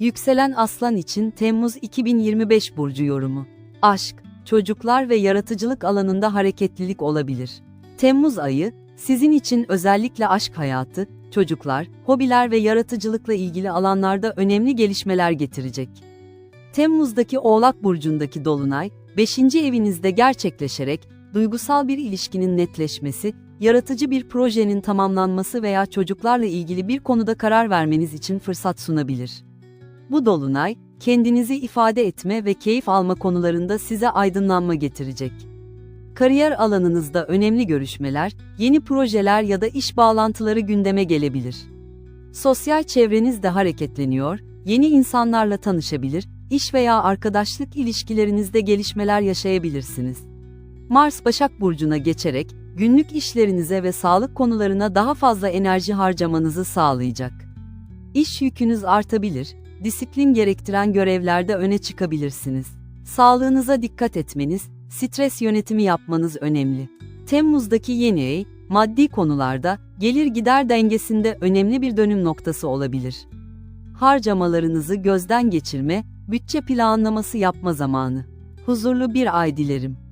Yükselen Aslan için Temmuz 2025 burcu yorumu. Aşk, çocuklar ve yaratıcılık alanında hareketlilik olabilir. Temmuz ayı, sizin için özellikle aşk hayatı, çocuklar, hobiler ve yaratıcılıkla ilgili alanlarda önemli gelişmeler getirecek. Temmuz'daki Oğlak Burcu'ndaki Dolunay, 5. evinizde gerçekleşerek, duygusal bir ilişkinin netleşmesi, yaratıcı bir projenin tamamlanması veya çocuklarla ilgili bir konuda karar vermeniz için fırsat sunabilir. Bu dolunay, kendinizi ifade etme ve keyif alma konularında size aydınlanma getirecek. Kariyer alanınızda önemli görüşmeler, yeni projeler ya da iş bağlantıları gündeme gelebilir. Sosyal çevreniz de hareketleniyor, yeni insanlarla tanışabilir, iş veya arkadaşlık ilişkilerinizde gelişmeler yaşayabilirsiniz. Mars Başak Burcu'na geçerek, günlük işlerinize ve sağlık konularına daha fazla enerji harcamanızı sağlayacak. İş yükünüz artabilir, disiplin gerektiren görevlerde öne çıkabilirsiniz. Sağlığınıza dikkat etmeniz, stres yönetimi yapmanız önemli. Temmuz'daki yeni ay, maddi konularda, gelir gider dengesinde önemli bir dönüm noktası olabilir. Harcamalarınızı gözden geçirme, bütçe planlaması yapma zamanı. Huzurlu bir ay dilerim.